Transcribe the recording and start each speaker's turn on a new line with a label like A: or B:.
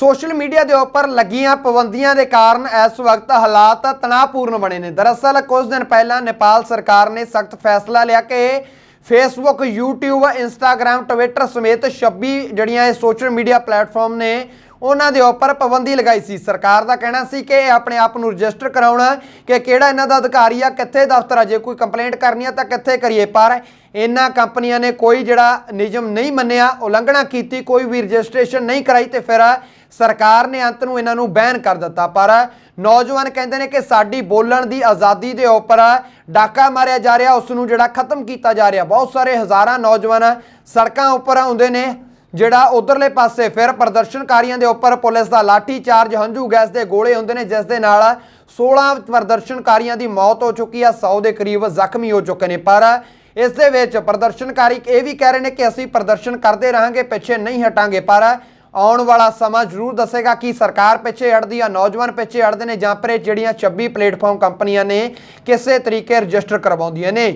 A: Social media ਦੇ ਉੱਪਰ ਲੱਗੀਆਂ ਪਾਬੰਦੀਆਂ ਦੇ ਕਾਰਨ ਇਸ ਵਕਤ ਹਾਲਾਤ ਤਣਾਅਪੂਰਨ ਬਣੇ ਨੇ। ਦਰਅਸਲ, ਕੁਝ ਦਿਨ ਪਹਿਲਾਂ ਨੇਪਾਲ ਸਰਕਾਰ ਨੇ ਸਖਤ ਫੈਸਲਾ ਲਿਆ ਕਿ ਫੇਸਬੁੱਕ YouTube, Instagram, Twitter ਸਮੇਤ 26 ਜਿਹੜੀਆਂ ਇਹ ਸੋਸ਼ਲ ਮੀਡੀਆ ਪਲੇਟਫਾਰਮ ਨੇ ਉਹਨਾਂ ਦੇ ਉੱਪਰ ਪਾਬੰਦੀ ਲਗਾਈ ਸੀ। ਸਰਕਾਰ ਦਾ ਕਹਿਣਾ ਸੀ ਕਿ ਇਹ ਆਪਣੇ ਆਪ ਨੂੰ ਰਜਿਸਟਰ ਕਰਾਉਣਾ ਕਿ ਕਿਹੜਾ ਇਹਨਾਂ ਦਾ ਅਧਿਕਾਰੀ ਆ, ਕਿੱਥੇ ਦਫ਼ਤਰ ਆ। ਜੇ ਕੋਈ ਕੰਪਲੇਂਟ ਕਰਨੀ ਆ ਤਾਂ ਕਿੱਥੇ ਕਰੀਏ? ਪਰ ਇਹਨਾਂ ਕੰਪਨੀਆਂ ਨੇ ਕੋਈ ਜਿਹੜਾ ਨਿਯਮ ਨਹੀਂ ਮੰਨਿਆ, ਉਲੰਘਣਾ ਕੀਤੀ, ਕੋਈ ਵੀ ਰਜਿਸਟ੍ਰੇਸ਼ਨ ਨਹੀਂ ਕਰਾਈ ਤੇ ਫਿਰ ਸਰਕਾਰ ਨੇ ਅੰਤ ਨੂੰ ਇਹਨਾਂ ਨੂੰ ਬੈਨ ਕਰ ਦਿੱਤਾ। ਪਰ ਨੌਜਵਾਨ ਕਹਿੰਦੇ ਨੇ ਕਿ ਸਾਡੀ ਬੋਲਣ ਦੀ ਆਜ਼ਾਦੀ ਦੇ ਉੱਪਰ ਡਾਕਾ ਮਾਰਿਆ ਜਾ ਰਿਹਾ ਉਸ ਨੂੰ ਜਿਹੜਾ ਖਤਮ ਕੀਤਾ ਜਾ ਰਿਹਾ। ਬਹੁਤ ਸਾਰੇ ਹਜ਼ਾਰਾਂ ਨੌਜਵਾਨ ਸੜਕਾਂ ਉੱਪਰ ਆਉਂਦੇ ਨੇ। ਜਿਹੜਾ ਉਧਰਲੇ ਪਾਸੇ ਫਿਰ ਪ੍ਰਦਰਸ਼ਨਕਾਰੀਆਂ ਦੇ ਉੱਪਰ ਪੁਲਿਸ ਦਾ ਲਾਠੀ ਚਾਰਜ ਹੰਝੂ ਗੈਸ ਦੇ ਗੋਲੇ ਹੁੰਦੇ ਨੇ, ਜਿਸ ਦੇ ਨਾਲ 16 ਪ੍ਰਦਰਸ਼ਨਕਾਰੀਆਂ ਦੀ ਮੌਤ ਹੋ ਚੁੱਕੀ ਆ 100 ਦੇ ਕਰੀਬ ਜ਼ਖਮੀ ਹੋ ਚੁੱਕੇ ਨੇ। ਪਰ ਇਸ ਦੇ ਵਿੱਚ ਪ੍ਰਦਰਸ਼ਨਕਾਰੀ ਇਹ ਵੀ ਕਹਿ ਰਹੇ ਨੇ ਕਿ ਅਸੀਂ ਪ੍ਰਦਰਸ਼ਨ ਕਰਦੇ ਰਹਾਂਗੇ, ਪਿੱਛੇ ਨਹੀਂ ਹਟਾਂਗੇ। ਪਰ ਆਉਣ ਵਾਲਾ ਸਮਾਂ ਜ਼ਰੂਰ ਦੱਸੇਗਾ ਕਿ ਸਰਕਾਰ ਪਿੱਛੇ ਹਟਦੀ ਆ, ਨੌਜਵਾਨ ਪਿੱਛੇ ਹਟਦੇ ਨੇ ਜਾਂ ਫਿਰ ਜਿਹੜੀਆਂ 26 ਪਲੇਟਫਾਰਮ ਕੰਪਨੀਆਂ ਨੇ, ਕਿਸੇ ਤਰੀਕੇ ਰਜਿਸਟਰ ਕਰਵਾਉਂਦੀਆਂ ਨੇ।